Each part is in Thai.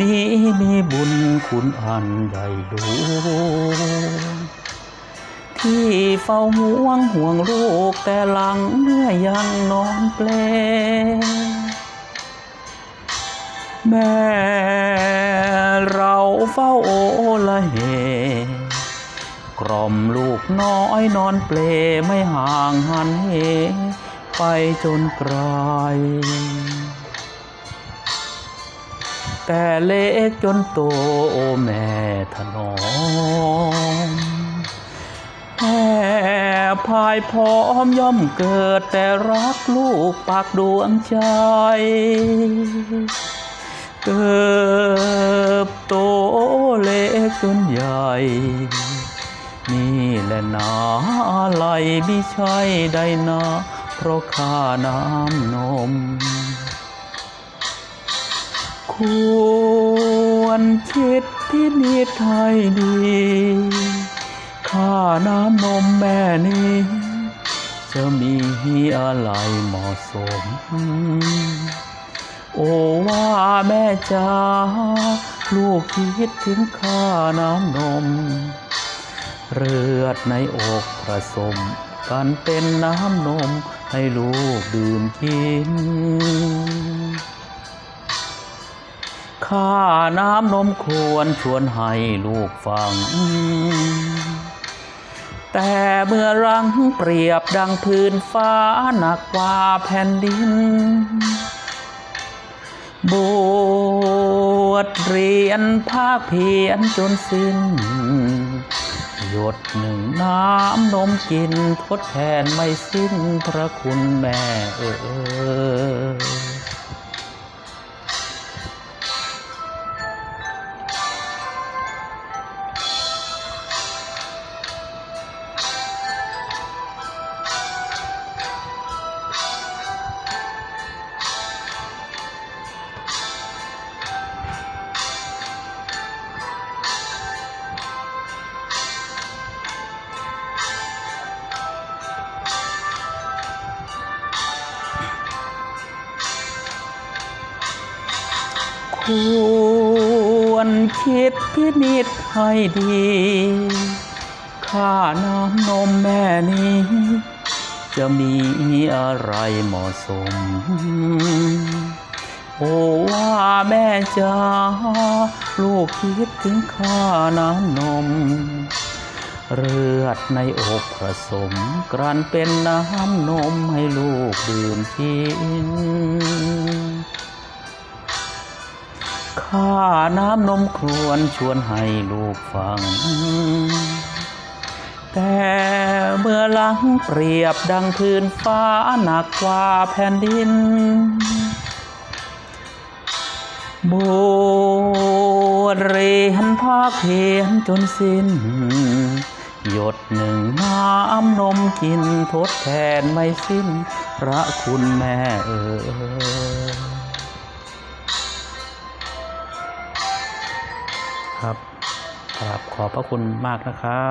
นี่มีบุญคุณอันใหญ่หลวงที่เฝ้าห่วงห่วงลูกแต่หลังเมื่อยังนอนเปลแม่เราเฝ้าโอละเหกล่อมลูกน้อยนอนเปลไม่ห่างหันเหไปจนไกล แต่เล็กจนโตโอแม่ถนอมแม่พายพร้อมย่อมเกิดแต่รักลูกปากดวงใจเติบโตเล็กจนใหญ่นี่แหละนาไหลไม่ใช่ได้นาเพราะข้าน้ำนม ควรคิดที่นิดไทยดีข้าน้ำนมแม่นี้ จะมีอะไรเหมาะสม โอ้ว่าแม่จ้าลูกคิดถึงข้าน้ำนม เลือดในอกผสมกันเป็นน้ำนมให้ลูกดื่มกิน ข้าน้ำนมควรชวนให้ลูกฟัง แต่เมื่อรังเปรียบดังพื้นฟ้าหนักกว่าแผ่นดิน บวชเรียนภาคเพียนจนสิ้น หยดหนึ่งน้ำนมกินทดแทนไม่สิ้นพระคุณแม่เออ ควรคิดพินิจให้ดีข้าน้ำนมแม่นี้ จะมีอะไรเหมาะสม โอ้ว่าแม่จ้าลูกคิดถึงข้าน้ำนม เลือดในอกผสม กลั่นเป็นน้ำนมให้ลูกดื่มกิน ข้าน้ำนมครวนชวนให้ลูกฟัง แต่เมื่อหลังเปรียบดังพื้นฟ้าหนักกว่าแผ่นดินบวชเรียนภาคเพียนจนสิ้น หยดหนึ่งน้ำนมกินทดแทนไม่สิ้น พระคุณแม่เอ๋ ครับ ครับขอบพระคุณมากนะครั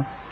บ